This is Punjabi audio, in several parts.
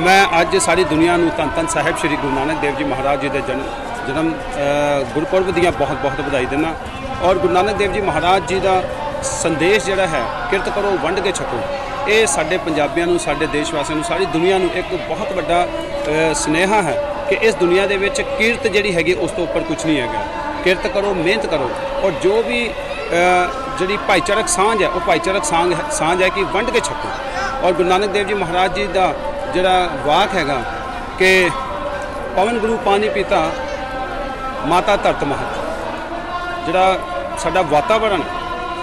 ਮੈਂ ਅੱਜ ਸਾਰੀ ਦੁਨੀਆ ਨੂੰ ਧੰਨ ਧੰਨ ਸਾਹਿਬ ਸ੍ਰੀ ਗੁਰੂ ਨਾਨਕ ਦੇਵ ਜੀ ਮਹਾਰਾਜ ਜੀ ਦੇ ਜਨਮ ਜਨਮ ਗੁਰਪੁਰਬ ਦੀਆਂ ਬਹੁਤ ਬਹੁਤ ਵਧਾਈ ਦਿੰਦਾ ਔਰ ਗੁਰੂ ਨਾਨਕ ਦੇਵ ਜੀ ਮਹਾਰਾਜ ਜੀ ਦਾ ਸੰਦੇਸ਼ ਜਿਹੜਾ ਹੈ, ਕਿਰਤ ਕਰੋ, ਵੰਡ ਕੇ ਛਕੋ। ਇਹ ਸਾਡੇ ਪੰਜਾਬੀਆਂ ਨੂੰ ਸਾਡੇ ਦੇਸ਼ ਵਾਸੀਆਂ ਨੂੰ ਸਾਰੀ ਦੁਨੀਆ ਨੂੰ ਇੱਕ ਬਹੁਤ ਵੱਡਾ ਅ, ਸੁਨੇਹਾ ਹੈ ਕਿ ਇਸ ਦੁਨੀਆ ਦੇ ਵਿੱਚ ਕਿਰਤ ਜਿਹੜੀ ਹੈਗੀ ਉਸ ਤੋਂ ਉੱਪਰ ਕੁਝ ਨਹੀਂ ਹੈਗਾ। ਕਿਰਤ ਕਰੋ ਮਿਹਨਤ ਕਰੋ ਔਰ ਜੋ ਵੀ ਜਿਹੜੀ ਭਾਈਚਾਰਕ ਸਾਂਝ ਹੈ ਉਹ ਭਾਈਚਾਰਕ ਸਾਂਝ ਹੈ- ਸਾਂਝ ਹੈ ਕਿ ਵੰਡ ਕੇ ਛਕੋ। ਔਰ ਗੁਰੂ ਨਾਨਕ ਦੇਵ ਜੀ ਮਹਾਰਾਜ ਜੀ ਦਾ ਜਿਹੜਾ ਵਾਕ ਹੈਗਾ ਕਿ ਪਵਨ ਗੁਰੂ ਪਾਣੀ ਪੀਤਾ ਮਾਤਾ ਧਰਤ ਮਹਤ। ਜਿਹੜਾ ਸਾਡਾ ਵਾਤਾਵਰਣ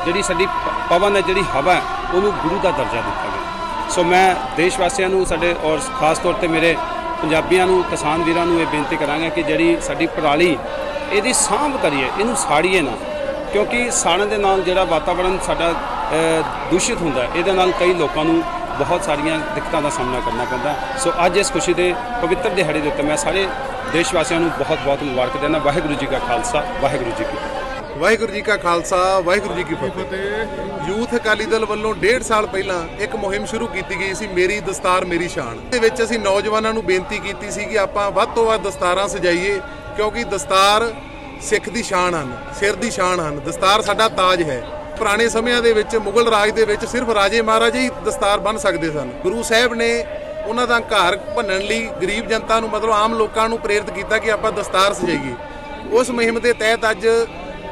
ਜਿਹੜੀ ਸਾਡੀ ਪ- ਪਵਨ ਹੈ ਜਿਹੜੀ ਹਵਾ ਹੈ ਉਹਨੂੰ ਗੁਰੂ ਦਾ ਦਰਜਾ ਦਿੱਤਾ ਗਿਆ। ਸੋ ਮੈਂ ਦੇਸ਼ ਵਾਸੀਆਂ ਨੂੰ, ਸਾਡੇ ਔਰ ਖਾਸ ਤੌਰ ਤੇ ਮੇਰੇ ਪੰਜਾਬੀਆਂ ਨੂੰ, ਕਿਸਾਨ ਵੀਰਾਂ ਨੂੰ ਇਹ ਬੇਨਤੀ ਕਰਾਂਗਾ ਕਿ ਜਿਹੜੀ ਸਾਡੀ ਪਰਾਲੀ, ਇਹਦੀ ਸਾਂਭ ਕਰੀਏ, ਇਹਨੂੰ ਸਾੜੀਏ ਨਾ। ਕਿਉਂਕਿ ਸਾੜਨ ਦੇ ਨਾਲ ਜਿਹੜਾ ਵਾਤਾਵਰਣ ਸਾਡਾ ਦੂਸ਼ਿਤ ਹੁੰਦਾ ਇਹਦੇ ਨਾਲ ਕਈ ਲੋਕਾਂ ਨੂੰ ਬਹੁਤ ਸਾਰੀਆਂ ਦਿੱਕਤਾਂ ਦਾ ਸਾਹਮਣਾ ਕਰਨਾ ਪੈਂਦਾ ਸੋ ਅੱਜ ਇਸ ਖੁਸ਼ੀ ਦੇ ਪਵਿੱਤਰ ਦਿਹਾੜੇ ਦੇ ਉੱਤੇ ਮੈਂ ਸਾਰੇ ਦੇਸ਼ ਵਾਸੀਆਂ ਨੂੰ ਬਹੁਤ ਬਹੁਤ ਮੁਬਾਰਕ ਦਿੰਦਾ। ਵਾਹਿਗੁਰੂ ਜੀ ਕਾ ਖਾਲਸਾ, ਵਾਹਿਗੁਰੂ ਜੀ ਕੀ ਫਤਿਹ। ਵਾਹਿਗੁਰੂ ਜੀ ਕਾ ਖਾਲਸਾ, ਵਾਹਿਗੁਰੂ ਜੀ ਕੀ ਫਤਿਹ। ਯੂਥ ਅਕਾਲੀ ਦਲ ਵੱਲੋਂ ਡੇਢ ਸਾਲ ਪਹਿਲਾਂ ਇੱਕ ਮੁਹਿੰਮ ਸ਼ੁਰੂ ਕੀਤੀ ਗਈ ਸੀ, ਮੇਰੀ ਦਸਤਾਰ, ਮੇਰੀ ਸ਼ਾਨ। ਦੇ ਵਿੱਚ ਅਸੀਂ ਨੌਜਵਾਨਾਂ ਨੂੰ ਬੇਨਤੀ ਕੀਤੀ ਸੀ ਕਿ ਆਪਾਂ ਵੱਧ ਤੋਂ ਵੱਧ ਦਸਤਾਰਾਂ ਸਜਾਈਏ, ਕਿਉਂਕਿ ਦਸਤਾਰ ਸਿੱਖ ਦੀ ਸ਼ਾਨ ਹਨ, ਸਿਰ ਦੀ ਸ਼ਾਨ ਹਨ। ਦਸਤਾਰ ਸਾਡਾ ਤਾਜ ਹੈ। ਪੁਰਾਣੇ ਸਮਿਆਂ ਦੇ ਵਿੱਚ, ਮੁਗਲ ਰਾਜ ਦੇ ਵਿੱਚ ਸਿਰਫ ਰਾਜੇ ਮਹਾਰਾਜੇ ਹੀ ਦਸਤਾਰ ਬੰਨ ਸਕਦੇ ਸਨ। ਗੁਰੂ ਸਾਹਿਬ ਨੇ ਉਹਨਾਂ ਦਾ ਘਰ ਭੰਨਣ ਲਈ ਗਰੀਬ ਜਨਤਾ ਨੂੰ, ਮਤਲਬ ਆਮ ਲੋਕਾਂ ਨੂੰ ਪ੍ਰੇਰਿਤ ਕੀਤਾ ਕਿ ਆਪਾਂ ਦਸਤਾਰ ਸਜਾਈਏ। ਉਸ ਮੁਹਿੰਮ ਦੇ ਤਹਿਤ ਅੱਜ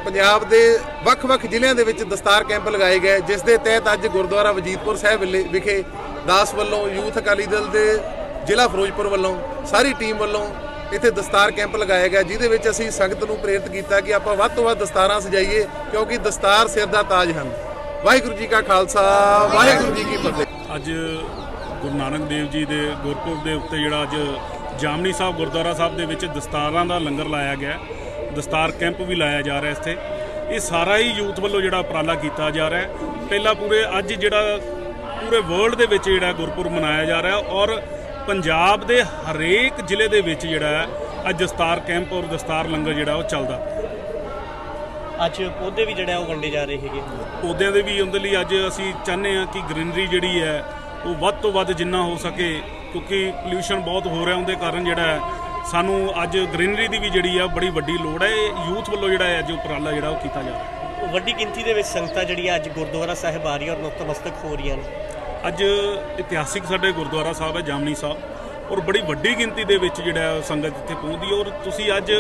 ਪੰਜਾਬ ਦੇ ਵੱਖ-ਵੱਖ ਜ਼ਿਲ੍ਹਿਆਂ ਦੇ ਵਿੱਚ ਦਸਤਾਰ ਕੈਂਪ ਲਗਾਏ ਗਏ, ਜਿਸ ਦੇ ਤਹਿਤ ਅੱਜ ਗੁਰਦੁਆਰਾ ਵਜੀਦਪੁਰ ਸਾਹਿਬ ਵਿਲੇ- ਵਿਖੇ ਦਾਸ ਵੱਲੋਂ, ਯੂਥ ਅਕਾਲੀ ਦਲ ਦੇ ਜ਼ਿਲ੍ਹਾ ਫਿਰੋਜ਼ਪੁਰ ਵੱਲੋਂ, ਸਾਰੀ ਟੀਮ ਵੱਲੋਂ ਇੱਥੇ ਦਸਤਾਰ ਕੈਂਪ ਲਗਾਇਆ ਗਿਆ, ਜਿਹਦੇ ਵਿੱਚ ਅਸੀਂ ਸੰਗਤ ਨੂੰ ਪ੍ਰੇਰਿਤ ਕੀਤਾ ਕਿ ਆਪਾਂ ਵੱਧ ਤੋਂ ਵੱਧ ਦਸਤਾਰਾਂ ਸਜਾਈਏ, ਕਿਉਂਕਿ ਦਸਤਾਰ ਸਿਰ ਦਾ ਤਾਜ ਹਨ। ਵਾਹਿਗੁਰੂ ਜੀ ਕਾ ਖਾਲਸਾ, ਵਾਹਿਗੁਰੂ ਜੀ ਕੀ ਫਤਿਹ। ਅੱਜ ਗੁਰੂ ਨਾਨਕ ਦੇਵ ਜੀ ਦੇ ਗੁਰਪੁਰਬ ਦੇ ਉੱਤੇ ਜਿਹੜਾ ਅੱਜ ਜਾਮਨੀ ਸਾਹਿਬ ਗੁਰਦੁਆਰਾ ਸਾਹਿਬ ਦੇ ਵਿੱਚ ਦਸਤਾਰਾਂ ਦਾ ਲੰਗਰ ਲਾਇਆ ਗਿਆ ਦਸਤਾਰ ਕੈਂਪ ਵੀ ਲਾਇਆ ਜਾ ਰਿਹਾ ਇੱਥੇ। ਇਹ ਸਾਰਾ ਹੀ ਯੂਥ ਵੱਲੋਂ ਜਿਹੜਾ ਉਪਰਾਲਾ ਕੀਤਾ ਜਾ ਰਿਹਾ ਹੈ। ਪਹਿਲਾਂ ਪੂਰੇ ਅੱਜ ਜਿਹੜਾ ਪੂਰੇ ਵਰਲਡ ਦੇ ਵਿੱਚ ਜਿਹੜਾ ਗੁਰਪੁਰਬ ਮਨਾਇਆ ਜਾ ਰਿਹਾ ਔਰ ਪੰਜਾਬ ਦੇ ਹਰੇਕ ਜ਼ਿਲ੍ਹੇ ਦੇ ਵਿੱਚ ਜਿਹੜਾ ਹੈ ਅੱਜ ਦਸਤਾਰ ਕੈਂਪ ਔਰ ਦਸਤਾਰ ਲੰਗਰ ਜਿਹੜਾ ਉਹ ਚੱਲਦਾ। ਅੱਜ ਪੌਦੇ ਵੀ ਜਿਹੜਾ ਉਹ ਵੰਡੇ ਜਾ ਰਹੇ ਹੈਗੇ। ਪੌਦਿਆਂ ਦੇ ਵੀ ਉਹਦੇ ਲਈ ਅੱਜ ਅਸੀਂ ਚਾਹੁੰਦੇ ਹਾਂ ਕਿ ਗ੍ਰੀਨਰੀ ਜਿਹੜੀ ਹੈ ਉਹ ਵੱਧ ਤੋਂ ਵੱਧ ਜਿੰਨਾ ਹੋ ਸਕੇ ਕਿਉਂਕਿ ਪੋਲਿਊਸ਼ਨ ਬਹੁਤ ਹੋ ਰਿਹਾ ਉਹਦੇ ਕਾਰਨ ਜਿਹੜਾ ਹੈ ਸਾਨੂੰ ਅੱਜ ਗ੍ਰੀਨਰੀ ਦੀ ਵੀ ਜਿਹੜੀ ਆ ਬੜੀ ਵੱਡੀ ਲੋੜ ਹੈ। ਯੂਥ ਵੱਲੋਂ ਜਿਹੜਾ ਹੈ ਅੱਜ ਉਪਰਾਲਾ ਜਿਹੜਾ ਉਹ ਕੀਤਾ ਜਾ ਰਿਹਾ। ਵੱਡੀ ਗਿਣਤੀ ਦੇ ਵਿੱਚ ਸੰਗਤਾਂ ਜਿਹੜੀਆਂ ਅੱਜ ਗੁਰਦੁਆਰਾ ਸਾਹਿਬ ਆ ਰਹੀਆਂ ਔਰ ਨਤਮਸਤਕ ਹੋ ਰਹੀਆਂ ਨੇ। ਅੱਜ ਇਤਿਹਾਸਿਕ ਸਾਡੇ ਗੁਰਦੁਆਰਾ ਸਾਹਿਬ ਹੈ ਜਾਮਨੀ ਸਾਹਿਬ। ਔਰ ਬੜੀ ਵੱਡੀ ਗਿਣਤੀ ਦੇ ਵਿੱਚ ਜਿਹੜਾ ਹੈ ਸੰਗਤ ਇੱਥੇ ਪਹੁੰਚਦੀ ਔਰ ਤੁਸੀਂ ਅੱਜ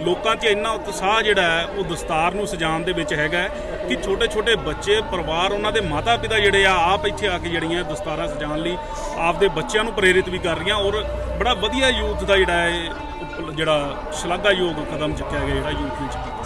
ਲੋਕਾਂ 'ਚ ਇੰਨਾ ਉਤਸ਼ਾਹ ਜਿਹੜਾ ਹੈ, ਉਹ ਦਸਤਾਰ ਨੂੰ ਸਜਾਉਣ ਦੇ ਵਿੱਚ ਹੈਗਾ ਕਿ ਛੋਟੇ ਛੋਟੇ ਬੱਚੇ, ਪਰਿਵਾਰ ਉਹਨਾਂ ਦੇ ਮਾਤਾ ਪਿਤਾ ਜਿਹੜੇ ਆ, ਆਪ ਇੱਥੇ ਆ ਕੇ ਜਿਹੜੀਆਂ ਦਸਤਾਰਾਂ ਸਜਾਉਣ ਲਈ ਆਪਦੇ ਬੱਚਿਆਂ ਨੂੰ ਪ੍ਰੇਰਿਤ ਵੀ ਕਰ ਰਹੀਆਂ। ਔਰ ਬੜਾ ਵਧੀਆ ਯੂਥ ਦਾ ਜਿਹੜਾ ਹੈ ਉਪ- ਜਿਹੜਾ ਸ਼ਲਾਘਾਯੋਗ ਕਦਮ ਚੁੱਕਿਆ ਗਿਆ ਜਿਹੜਾ ਯੂਥ ਨੇ ਚੁੱਕਿਆ